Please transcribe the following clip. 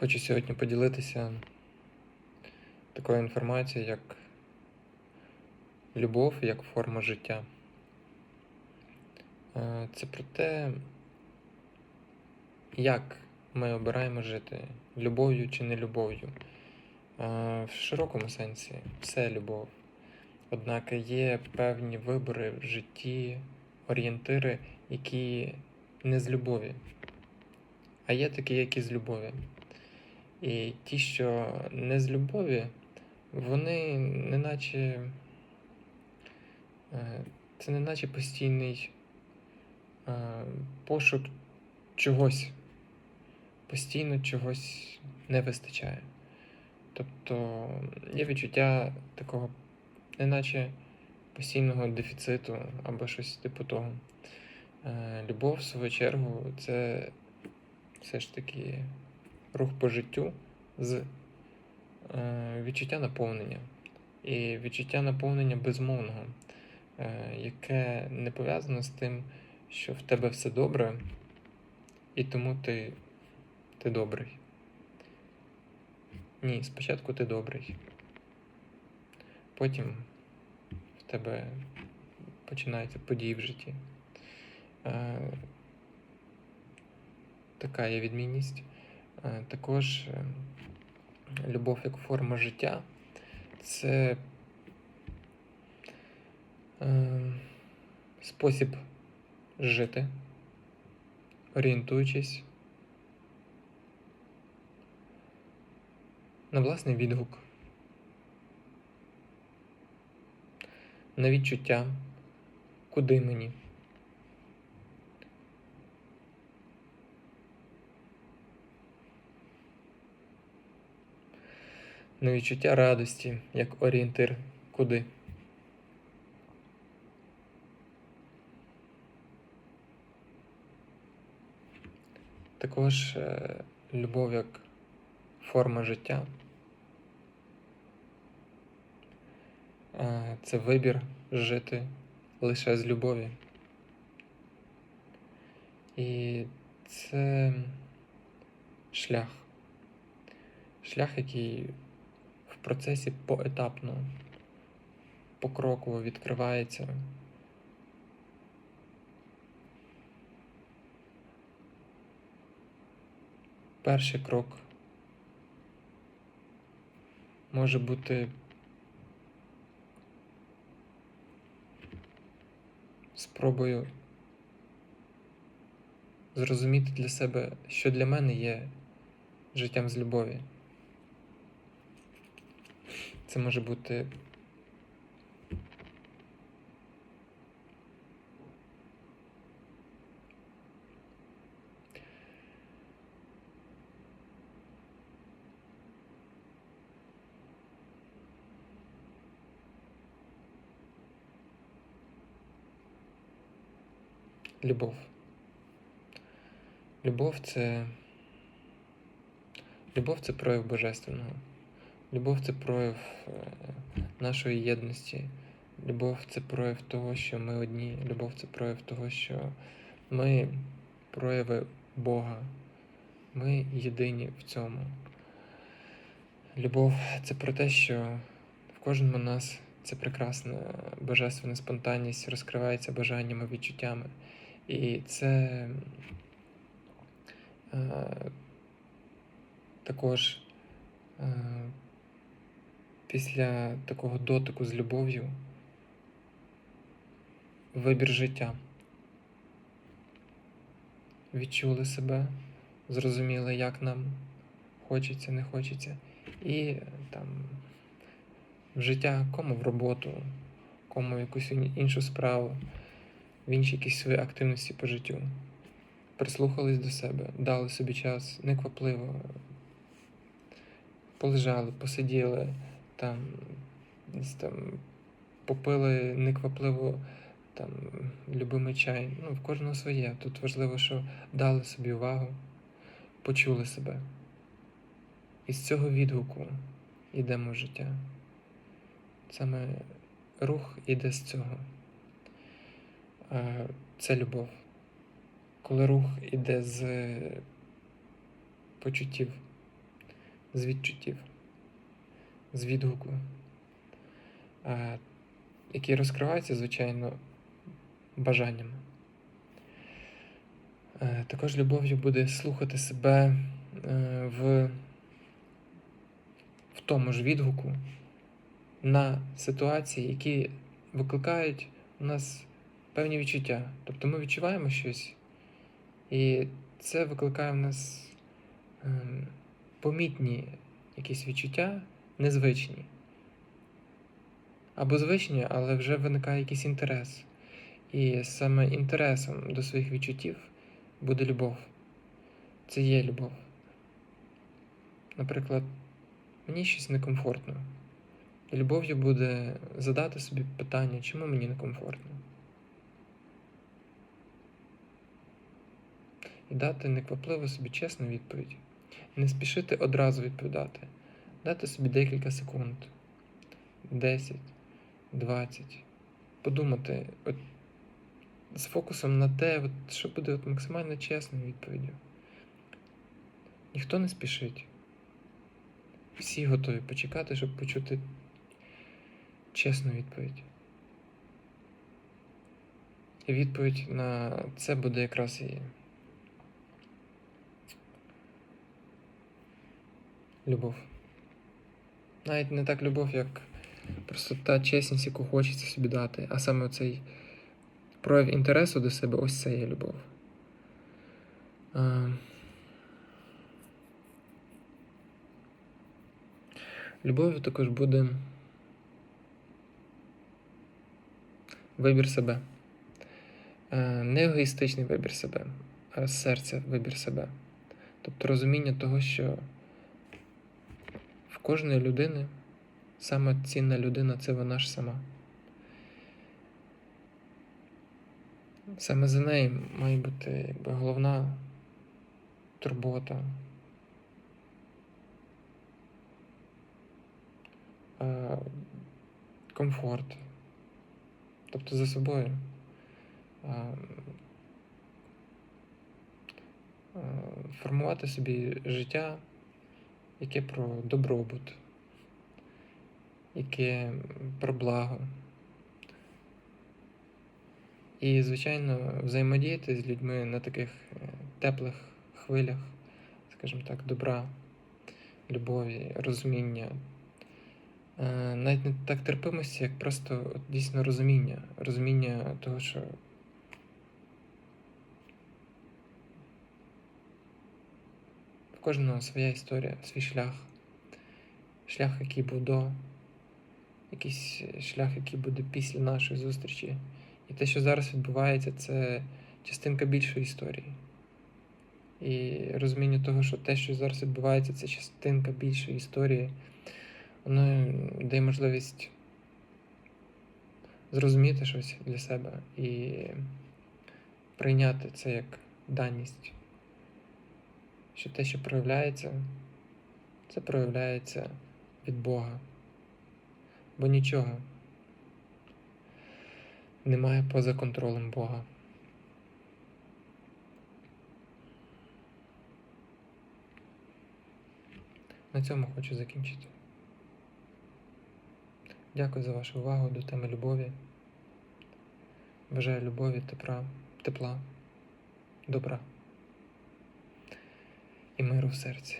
Хочу сьогодні поділитися такою інформацією, як любов як форма життя. Е, Це про те, як ми обираємо жити любов'ю чи не любов'ю. Е, В широкому сенсі все любов. Однак є певні вибори в житті, орієнтири, які не з любові, а є такі, які з любові. І ті, що не з любові, вони неначе е, це неначе постійний е, пошук чогось, постійно чогось не вистачає. Тобто є відчуття такого, неначе постійного дефіциту або щось типу того. Е, Любов, в свою чергу, це все ж таки рух по життю з е, відчуття наповнення. І відчуття наповнення безмовного, е, яке не пов'язано з тим, що в тебе все добре, і тому ти, ти добрий. Ні, спочатку ти добрий. Потім в тебе починаються події в житті. Е, така є відмінність. Е, Також е, любов як форма життя це е, спосіб жити, орієнтуючись на власний відгук, на відчуття, куди мені. На відчуття радості як орієнтир куди. Також е, любов як форма життя. Е, Це вибір жити лише з любові. І це шлях. Шлях, який в процесі поетапно, покроково відкривається. Перший крок може бути спробою зрозуміти для себе, що для мене є життям з любові. Це може бути любов. Любов це любов це прояв божественного. Любов це прояв е, нашої єдності. Любов це прояв того, що ми одні. Любов це прояв того, що ми прояви Бога. Ми єдині в цьому. Любов це про те, що в кожному нас це прекрасна божественна спонтанність розкривається бажаннями, відчуттями. І це е, також е, після такого дотику з любов'ю вибір життя. Відчули себе, зрозуміли, як нам хочеться, не хочеться. І там в життя кому в роботу, кому в якусь іншу справу, в інші якісь свої активності по життю. Прислухались до себе, дали собі час неквапливо, полежали, посиділи, там, там попили неквапливо там, любимий чай. Ну, в кожного своє. Тут важливо, що дали собі увагу, почули себе. І з цього відгуку йдемо в життя. Саме рух іде з цього. Це любов. Коли рух іде з почуттів, з відчуттів, з відгуку, який розкривається, звичайно, бажаннями. Е, Також любов'ю буде слухати себе е, в, в тому ж відгуку на ситуації, які викликають у нас певні відчуття. Тобто ми відчуваємо щось, і це викликає в нас ем, помітні якісь відчуття, незвичні. Або звичні, але вже виникає якийсь інтерес. І саме інтересом до своїх відчуттів буде любов. Це є любов. Наприклад, мені щось некомфортно. І любов'ю буде задати собі питання, чому мені некомфортно. І дати неквапливо собі чесну відповідь. Не спішити одразу відповідати. Дати собі декілька секунд. 10, 20. Подумати от, з фокусом на те, от, що буде от максимально чесною відповіддю. Ніхто не спішить. Всі готові почекати, щоб почути чесну відповідь. І відповідь на це буде якраз і любов. Навіть не так любов, як просто та чесність, яку хочеться собі дати, а саме цей прояв інтересу до себе ось це є любов. А... Любов'ю також буде вибір себе. Е, Не егоїстичний вибір себе, а серця вибір себе. Тобто розуміння того, що кожної людини саме цінна людина це вона ж сама. Саме за неї має бути якби, головна турбота. е, Комфорт. Тобто за собою. е, е, Формувати собі життя, яке про добробут, яке про благо. І, звичайно, взаємодіяти з людьми на таких е, теплих хвилях, скажімо так, добра, любові, розуміння. Е, Навіть не так терпимості, як просто дійсно розуміння. Розуміння того, що кожного своя історія, свій шлях. Шлях, який був до, якийсь шлях, який буде після нашої зустрічі. І те, що зараз відбувається, це частинка більшої історії. І розуміння того, що те, що зараз відбувається, це частинка більшої історії, воно дає можливість зрозуміти щось для себе і прийняти це як даність. Що те, що проявляється, це проявляється від Бога. Бо нічого немає поза контролем Бога. На цьому хочу закінчити. Дякую за вашу увагу до теми любові. Бажаю любові, тепла, тепла, добра і миру в серці.